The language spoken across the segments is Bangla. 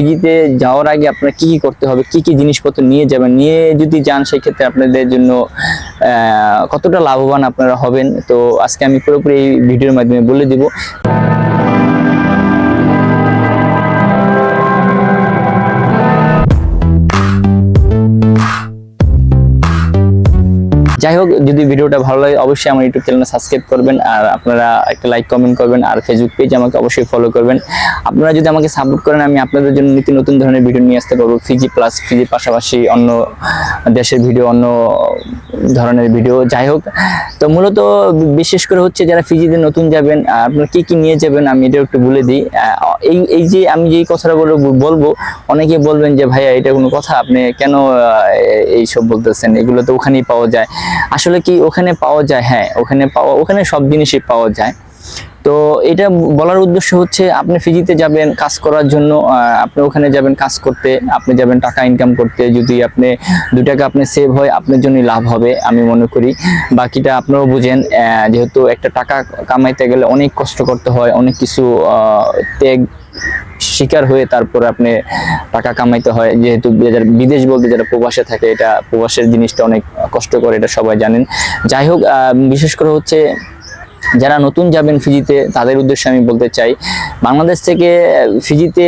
ফিজিতে যাওয়ার আগে আপনার কি কি করতে হবে, কি কি জিনিসপত্র নিয়ে যাবেন, নিয়ে যদি যান সেক্ষেত্রে আপনাদের জন্য কতটা লাভবান আপনারা হবেন, তো আজকে আমি পুরোপুরি এই ভিডিওর মাধ্যমে বলে দিব। যাই হোক, যদি ভিডিওটা ভালো লাগে, অবশ্যই আমার ইউটিউব চ্যানেল সাবস্ক্রাইব করবেন, আর আপনারা একটা লাইক কমেন্ট করবেন, আর ফেসবুক পেজ আমাকে অবশ্যই ফলো করবেন। আপনারা যদি আমাকে সাপোর্ট করেন, আমি আপনাদের জন্য নিত্য নতুন ধরনের ভিডিও নিয়ে আসতে পারব। ফিজি প্লাস ফিজির পাশাপাশি অন্য দেশের ভিডিও অন্য ধরনের ভিডিও যাই হোক, তো মূলত বিশেষ করে হচ্ছে যারা ফিজিতে নতুন যাবেন আপনারা কি কি নিয়ে যাবেন, আমি এটা একটু বলে দিই। এই এই যে আমি যেই কথাটা বলব বলব, অনেকে বলবেন যে, ভাইয়া, এটা কোনো কথা? আপনি কেন এইসব বলতেছেন? এগুলো তো ওখানেই পাওয়া যায়। আসলে কি ওখানে পাওয়া যায়? হ্যাঁ ওখানে পাওয়া ওখানে সব জিনিসই পাওয়া যায়। তো এটা বলার উদ্দেশ্য হচ্ছে আপনি ফিজিতে যাবেন, কাজ করার জন্য আপনি ওখানে যাবেন কাজ করতে, আপনি যাবেন টাকা ইনকাম করতে, যদি আপনি দু টাকা আপনি সেভ হয়, আপনার জন্যই লাভ হবে, আমি মনে করি। বাকিটা আপনারাও বুঝেন যেহেতু একটা টাকা কামাইতে গেলে অনেক কষ্ট করতে হয়, অনেক কিছু ত্যাগ শিকার হয়ে তারপরে আপনি টাকা কামাইতে হয়। যেহেতু বিদেশ বলতে যারা প্রবাসে থাকে, এটা প্রবাসের জিনিসটা অনেক কষ্ট করে, এটা সবাই জানেন। যাই হোক বিশেষ করে হচ্ছে যারা নতুন যাবেন ফিজিতে, তাদের উদ্দেশ্যে আমি বলতে চাই, বাংলাদেশ থেকে ফিজিতে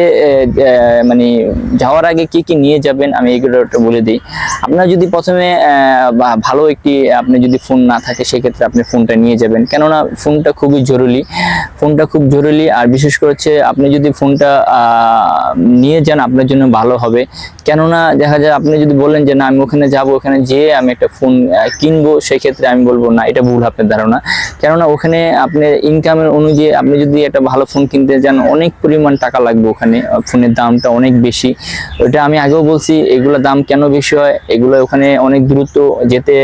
মানে যাওয়ার আগে কি কি নিয়ে যাবেন আমি এগুলো একটু বলে দিই। আপনার যদি প্রথমে ভালো একটি, আপনি যদি ফোন না থাকে, সেক্ষেত্রে আপনি ফোনটা নিয়ে যাবেন। কেননা ফোনটা খুবই জরুরি। ফোনটা খুব জরুরি, আর বিশেষ করে হচ্ছে আপনি যদি ফোনটা নিয়ে যান, আপনার জন্য ভালো হবে। কেননা দেখা যায়, আপনি যদি বলেন যে, না, আমি ওখানে যাব, ওখানে যেয়ে আমি একটা ফোন কিনবো, সেক্ষেত্রে আমি বলব, না, এটা ভুল আপনার ধারণা। কেননা ওখানে আপনার ইনকামের অনুযায়ী আপনি যদি একটা ভালো ফোন কিনতে যান, অনেক পরিমাণ টাকা লাগবে ওখানে ফোনের দামটা অনেক বেশি। ওটা আমি আগেও বলছি, এগুলো দাম কেন বেশি হয়? এগুলো ওখানে অনেক দ্রুত যেতে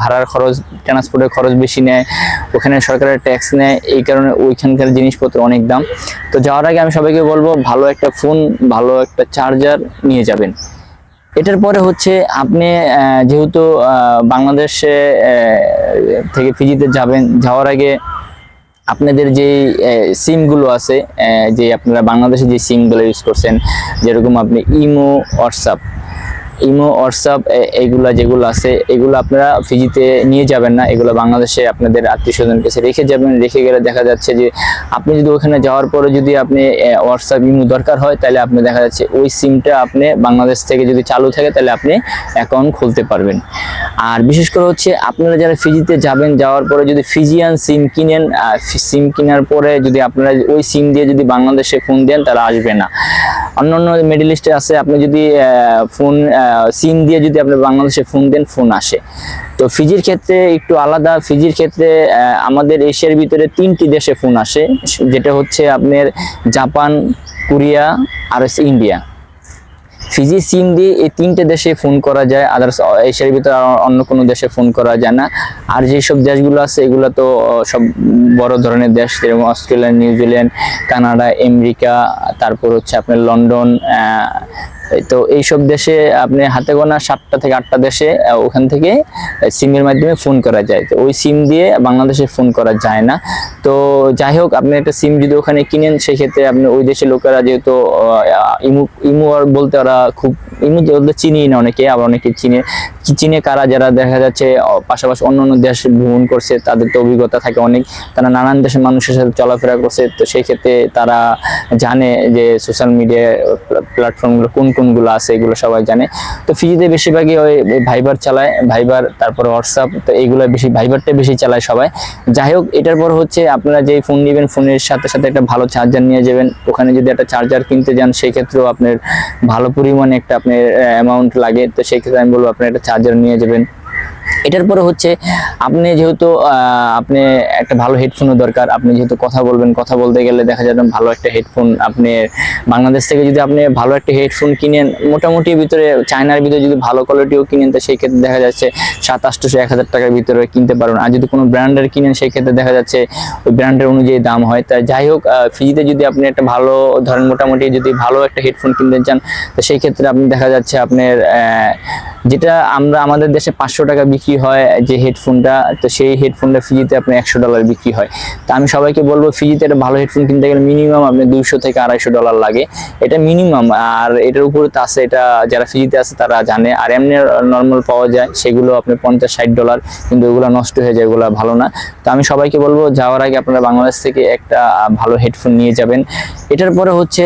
ভাড়ার খরচ ট্রান্সপোর্টের খরচ বেশি নেয়, ওখানে সরকারের ট্যাক্স নেয়, এই কারণে ওইখানকার জিনিসপত্র অনেক দাম। তো যাওয়ার আগে আমি সবাইকে বলব, ভালো একটা ফোন ভালো একটা চার্জার নিয়ে যাবেন। এটার পরে হচ্ছে আপনি যেহেতু বাংলাদেশে থেকে ফিজিতে যাবেন, যাওয়ার আগে আপনাদের যে সিমগুলো আছে যে আপনারা বাংলাদেশে যে সিমগুলো ইউজ করছেন, যেরকম আপনি ইমো, হোয়াটসঅ্যাপ ইমো, হোয়াটসঅ্যাপ এইগুলা যেগুলো আছে, এগুলো আপনারা ফিজিতে নিয়ে যাবেন না। এগুলো বাংলাদেশে আপনাদের আত্মীয় স্বজন কাছে রেখে যাবেন। রেখে গেলে দেখা যাচ্ছে যে, আপনি যদি ওখানে যাওয়ার পরে যদি আপনি হোয়াটসঅ্যাপ, ইমো দরকার হয়, তাহলে আপনি দেখা যাচ্ছে ওই সিমটা আপনি বাংলাদেশ থেকে যদি চালু থাকে, তাহলে আপনি অ্যাকাউন্ট খুলতে পারবেন। আর বিশেষ করে হচ্ছে আপনারা যারা ফিজিতে যাবেন, যাওয়ার পরে যদি ফিজিয়ান সিম কিনেন সিম কেনার পরে যদি আপনারা ওই সিম দিয়ে যদি বাংলাদেশে ফোন দেন তারা আসবে না। অন্যান্য মিডিল ইস্টে আছে, আপনি যদি ফোন সিম দিয়ে যদি আপনি বাংলাদেশে ফোন দেন ফোন আসে। তো ফিজির ক্ষেত্রে একটু আলাদা ফিজির ক্ষেত্রে আমাদের এশিয়ার ভিতরে তিনটি দেশে ফোন আসে, যেটা হচ্ছে আপনার জাপান কোরিয়া আর ইন্ডিয়া ফিজি সিম দিয়ে এই তিনটে দেশে ফোন করা যায় আদার্স এশিয়ার ভিতরে অন্য কোনো দেশে ফোন করা যায় না। আর যেসব দেশগুলো আছে, এগুলো তো সব বড় ধরনের দেশ যেরকম অস্ট্রেলিয়া, নিউজিল্যান্ড, কানাডা, আমেরিকা, তারপর হচ্ছে আপনার লন্ডন তো এইসব দেশে আপনি হাতে গোনা সাতটা থেকে আটটা দেশে ওখান থেকে সিমের মাধ্যমে ফোন করা যায়। তো ওই সিম দিয়ে বাংলাদেশে ফোন করা যায় না। তো যাই হোক, আপনি একটা সিম যদি ওখানে কিনেন, সেক্ষেত্রে আপনি ওই দেশের লোকেরা যেহেতু ইমু ইমু আর বলতে ওরা খুব, ইমু ওদের চিনি না অনেকে, আবার অনেকে চিনে। চিনে কারা, যারা দেখা যাচ্ছে পাশাপাশি অন্য অন্য দেশ ভ্রমণ করছে, তাদের তো অভিজ্ঞতা থাকে অনেক। তারা নানান দেশের মানুষের সাথে চলাফেরা করছে, তো সেই ক্ষেত্রে তারা জানে যে সোশ্যাল মিডিয়া প্ল্যাটফর্মগুলো কোন কোনগুলো আছে, এগুলো সবাই জানে। তো ফিজিতে বেশিরভাগই ওই ভাইবার চালায় ভাইবার তারপর হোয়াটসঅ্যাপ তো এইগুলো বেশি ভাইবারটা বেশি চালায় সবাই। যাই হোক, এটার পর হচ্ছে আপনারা যেই ফোন নেবেন ফোনের সাথে সাথে একটা ভালো চার্জার নিয়ে যাবেন। ওখানে যদি একটা চার্জার কিনতে যান, সেক্ষেত্রেও আপনার ভালো পরিমাণে একটা আপনার অ্যামাউন্ট লাগে। তো সেক্ষেত্রে আমি বলব, আপনার একটা চার্জার নিয়ে যাবেন। এটার পরে হচ্ছে আপনি যেহেতু আপনি একটা ভালো হেডফোনও দরকার, আপনি যেহেতু কথা বলবেন, কথা বলতে গেলে দেখা যাবে ভালো একটা হেডফোন আপনি, বাংলাদেশ থেকে যদি আপনি ভালো একটা হেডফোন কিনেন, মোটামুটি ভিতরে চায়নার ভিতরে যদি ভালো কোয়ালিটিও কিনেন, তো সেই ক্ষেত্রে দেখা যাচ্ছে সাত আটশোশো এক হাজার টাকার ভিতরে কিনতে পারবেন। আর যদি কোনো ব্র্যান্ডের কিনেন, সেই ক্ষেত্রে দেখা যাচ্ছে ওই ব্র্যান্ডের অনুযায়ী দাম হয়। তাই যাই হোক ফিজিতে যদি আপনি একটা ভালো, ধরেন মোটামুটি যদি ভালো একটা হেডফোন কিনতে চান, তো সেই ক্ষেত্রে আপনি দেখা যাচ্ছে আপনার যেটা আমরা আমাদের দেশে পাঁচশো টাকা বিক্রি হয় যে হেডফোনটা, তো সেই হেডফোনটা ফিজিতে আপনার একশো ডলার বিক্রি হয়। তো আমি সবাইকে বলব ফিজিতে একটা ভালো হেডফোন কিনতে গেলে মিনিমাম আপনি দুইশো থেকে আড়াইশো ডলার লাগে। এটা মিনিমাম আর এটার উপরে তো আছে এটা, যারা ফিজিতে আছে তারা জানে। আর এমনি নর্মাল পাওয়া যায়, সেগুলো আপনি পঞ্চাশ, ষাট ডলার কিন্তু ওগুলো নষ্ট হয়ে যায় ওগুলো ভালো না। তো আমি সবাইকে বলব, যাওয়ার আগে আপনারা বাংলাদেশ থেকে একটা ভালো হেডফোন নিয়ে যাবেন। এটার পরে হচ্ছে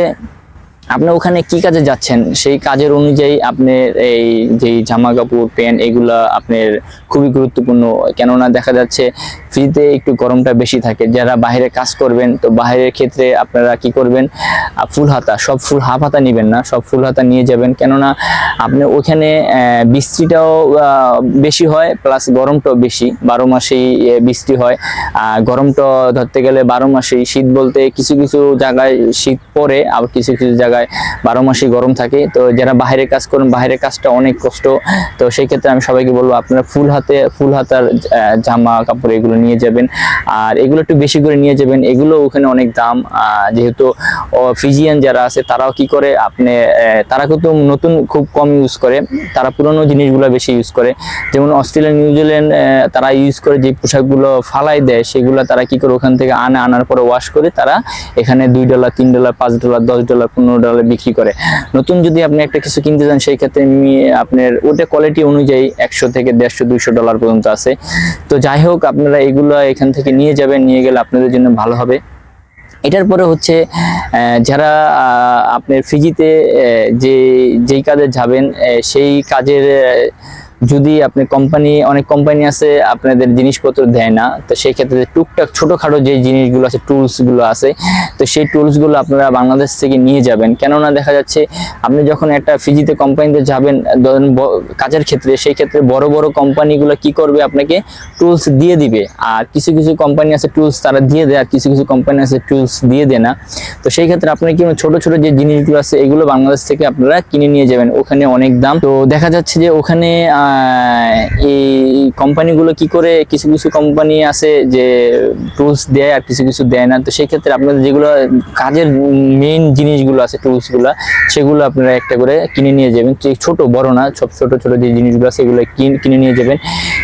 আপনি ওখানে কি কাজে যাচ্ছেন? সেই কাজের অনুযায়ী আপনার এই যে জামা কাপড়, প্যান্ট, এগুলা আপনার খুবই গুরুত্বপূর্ণ। কেননা দেখা যাচ্ছে ফ্রিতে একটু গরমটা বেশি থাকে। যারা বাইরে কাজ করবেন, তো বাইরের ক্ষেত্রে আপনারা কি করবেন? ফুল হাতা, সব ফুল হাফ হাতা নেবেন না, সব ফুল হাতা নিয়ে যাবেন। কেননা আপনি ওখানে বৃষ্টিটাও বেশি হয় প্লাস গরমটাও বেশি। বারো মাসেই বৃষ্টি হয়। গরমটা ধরতে গেলে বারো মাসেই শীত বলতে কিছু কিছু জায়গায় শীত পরে আবার কিছু কিছু জায়গায় বারো মাসেই গরম থাকে। তো যারা বাইরে কাজ করেন বাইরের কাজটা অনেক কষ্ট। তো সেই ক্ষেত্রে আমি সবাইকে বলব, আপনারা ফুল হাতে, ফুল হাতার জামা কাপড় এগুলো নিয়ে যাবেন। আর এগুলো একটু বেশি করে নিয়ে যাবেন। এগুলো ওখানে অনেক দাম। যেহেতু ফিজিয়ান যারা আছে, তারাও কি করে, আপনি তারা কিন্তু নতুন খুব কম ইউজ করে। তারা পুরনো জিনিসগুলো বেশি ইউজ করে। যেমন অস্ট্রেলিয়া নিউজিল্যান্ড তারা ইউজ করে যে পোশাকগুলো ফালাই দেয়, সেগুলো তারা কি করে ওখান থেকে আনে, আনার পরে ওয়াশ করে তারা এখানে দুই ডলার তিন ডলার পাঁচ ডলার দশ ডলার পনেরো ডলার বিক্রি করে। নতুন যদি আপনি একটা কিছু কিনতে চান, সেই ক্ষেত্রে আপনার ওটা কোয়ালিটি অনুযায়ী একশো থেকে দেড়শো, দুইশো ডলার পর্যন্ত আছে। তো যাই হোক, আপনারা এগুলো এখান থেকে নিয়ে যাবেন, নিয়ে গেলে আপনাদের জন্য ভালো হবে। এটার পরে হচ্ছে যারা আপনার ফিজিতে যে, যেই কাজে যাবেন সেই কাজের যদি আপনি কোম্পানি অনেক কোম্পানি আছে, আপনাদের জিনিসপত্র দেয় না, তো সেই ক্ষেত্রে টুকটাক ছোটখাটো যে জিনিসগুলো আছে, টুলসগুলো আছে, তো সেই টুলসগুলো আপনারা বাংলাদেশ থেকে নিয়ে যাবেন। কেননা দেখা যাচ্ছে, আপনি যখন একটা ফিজিতে কোম্পানিতে যাবেন কাজের ক্ষেত্রে, সেই ক্ষেত্রে বড় বড় কোম্পানিগুলো কি করবে? আপনাকে টুলস দিয়ে দিবে। আর কিছু কিছু কোম্পানি আছে টুলস তারা দিয়ে দেয়, আর কিছু কিছু কোম্পানি আছে টুলস দিয়ে দেয় না। তো সেই ক্ষেত্রে আপনি কি ছোট ছোট যে জিনিসগুলো আছে, এগুলো বাংলাদেশ থেকে আপনারা কিনে নিয়ে যাবেন। ওখানে অনেক দাম। তো দেখা যাচ্ছে যে ওখানে এই কোম্পানিগুলো কি করে কিছু কিছু কোম্পানি আছে যে টুলস দেয় আর কিছু কিছু দেয় না? তো সেই ক্ষেত্রে আপনাদের যেগুলো কাজের মেইন জিনিসগুলো আছে টুলসগুলো সেগুলো আপনারা একটা করে কিনে নিয়ে যাবেন। ছোট, বড় না, সব ছোট ছোট যে জিনিসগুলো আছে সেগুলো কিন- নিয়ে যাবেন।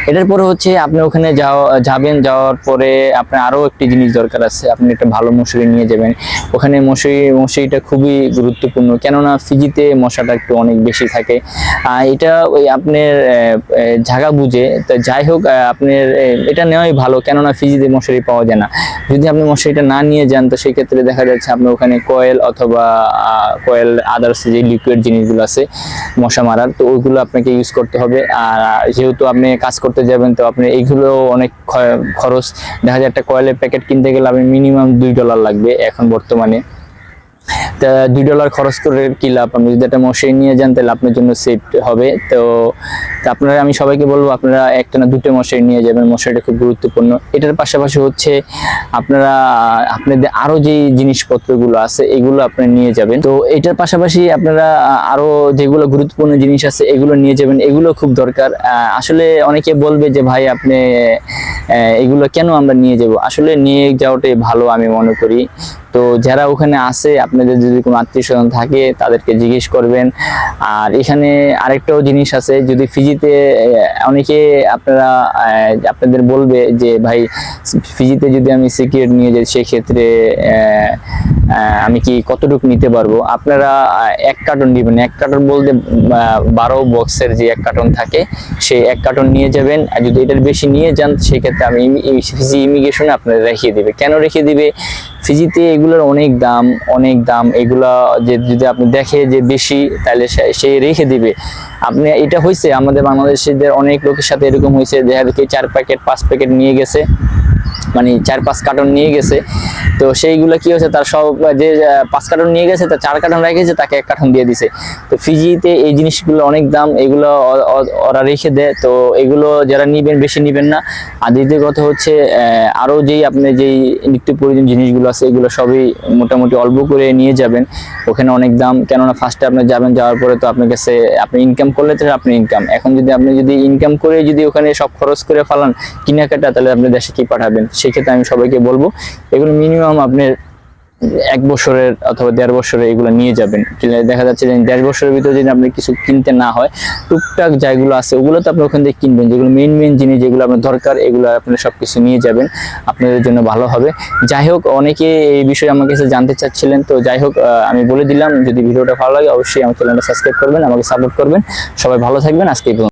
এটার পরে হচ্ছে আপনি ওখানে যাওয়া যাবেন, যাওয়ার পরে আপনার আরও একটি জিনিস দরকার আছে। আপনি একটা ভালো মশারি নিয়ে যাবেন। ওখানে মশারি, মশারিটা খুবই গুরুত্বপূর্ণ। কেননা ফিজিতে মশাটা একটু অনেক বেশি থাকে। এটা ওই আপনার ঝাগা বুঝে। তো যাই হোক আপনার এটা নেওয়াই ভালো, কেননা ফিজিতে মশারি পাওয়া যায় না। যদি আপনি মশারিটা না নিয়ে যান, তো সেই ক্ষেত্রে দেখা যাচ্ছে আপনি ওখানে কয়েল অথবা কয়েল আদার্স যে লিকুইড জিনিসগুলো আছে, মশা মারার, তো ওইগুলো আপনাকে ইউজ করতে হবে। আর যেহেতু আপনি কাজ করতে যাবেন, তো আপনি এইগুলো অনেক খরচ। দেখা যায় একটা কয়েলের প্যাকেট কিনতে গেলে, আপনি মিনিমাম দুই ডলার লাগবে এখন বর্তমানে। দুই ডলার খরচ করে কি লাভ? আপনি যদি একটা মশারি নিয়ে যান তাহলে আপনার জন্য সেফ হবে। তো আপনারা আমি সবাইকে বলব আপনারা একটা না দুটো মশারি নিয়ে যাবেন। মশারিটা খুব গুরুত্বপূর্ণ। এটার পাশাপাশি হচ্ছে আপনারা আপনাদের আরও যে জিনিসপত্রগুলো আছে এগুলো আপনি নিয়ে যাবেন। তো এটার পাশাপাশি আপনারা আহ, আরও যেগুলো গুরুত্বপূর্ণ জিনিস আছে এগুলো নিয়ে যাবেন। এগুলো খুব দরকার। আসলে অনেকে বলবে যে ভাই আপনি এগুলো কেন আমরা নিয়ে যাব? আসলে নিয়ে যাওয়াটাই ভালো আমি মনে করি। তো যারা ওখানে আছে আপনাদের যদি কোনো আত্মীয় স্বজন থাকে, তাদেরকে জিজ্ঞেস করবেন। আর এখানে আরেকটাও জিনিস আছে, যদি ফিজিতে অনেকে আপনারা আপনাদের বলবে যে, ভাই, ফিজিতে যদি আমি সিক্রেট নিয়ে যাই, সেক্ষেত্রে আমি কি কতটুকু নিতে পারব? আপনারা এক কার্টন নেবেন এক কার্টন বলতে বারো বক্সের যে এক কার্টন থাকে, সেই এক কার্টন নিয়ে যাবেন। আর যদি এটার বেশি নিয়ে যান, সেক্ষেত্রে আমি ফিজি ইমিগ্রেশনে আপনারা রেখে দিবে। কেন রেখে দিবে? ফিজিতে এগুলোর অনেক দাম অনেক দাম। এগুলা যে যদি আপনি দেখে যে বেশি, তাহলে সে- রেখে দিবে। আপনি, এটা হয়েছে আমাদের বাংলাদেশিদের অনেক লোকের সাথে এরকম হয়েছে দেখা দেখি চার প্যাকেট, পাঁচ প্যাকেট নিয়ে গেছে। মানে চার পাঁচ কার্টন নিয়ে গেছে। তো সেইগুলো কি হয়েছে, তার সব, যে পাঁচ কার্টন নিয়ে গেছে তার চার কার্টন রেখেছে, তাকে এক কার্টন দিয়ে দিছে। তো ফিজিতে এই জিনিসগুলো অনেক দাম, এগুলো ওরা রেখে দেয়। তো এগুলো যারা নিবেন, বেশি নিবেন না। আর দ্বিতীয় কথা হচ্ছে আরও যেই আপনি যেই নিত্য প্রয়োজন জিনিসগুলো আছে, এগুলো সবই মোটামুটি অল্প করে নিয়ে যাবেন। ওখানে অনেক দাম, কেননা ফার্স্টে আপনি যাবেন, যাওয়ার পরে তো আপনার কাছে, আপনি ইনকাম করলে তো আপনি ইনকাম এখন যদি আপনি যদি ইনকাম করে যদি ওখানে সব খরচ করে ফেলান, কেনাকাটা, তাহলে আপনি দেশে কি পাঠাবেন? সেক্ষেত্রে আমি সবাইকে বলব, এগুলো মিনিমাম আপনার এক বছরের অথবা দেড় বছরে এগুলো নিয়ে যাবেন। দেখা যাচ্ছে যে দেড় বছরের ভিতরে যদি আপনি কিছু কিনতে না হয়, টুকটাক যেগুলো আছে, ওগুলো তো আপনি ওখান থেকে কিনবেন। যেগুলো মেন মেন জিনিস, যেগুলো আপনার দরকার, এগুলো আপনি সবকিছু নিয়ে যাবেন। আপনাদের জন্য ভালো হবে। যাই হোক, অনেকে এই বিষয়ে আমার কাছে জানতে চাচ্ছিলেন, তো যাই হোক আমি বলে দিলাম, যদি ভিডিওটা ভালো লাগে, অবশ্যই আমার চ্যানেলটা সাবস্ক্রাইব করবেন, আমাকে সাপোর্ট করবেন। সবাই ভালো থাকবেন, আজকে।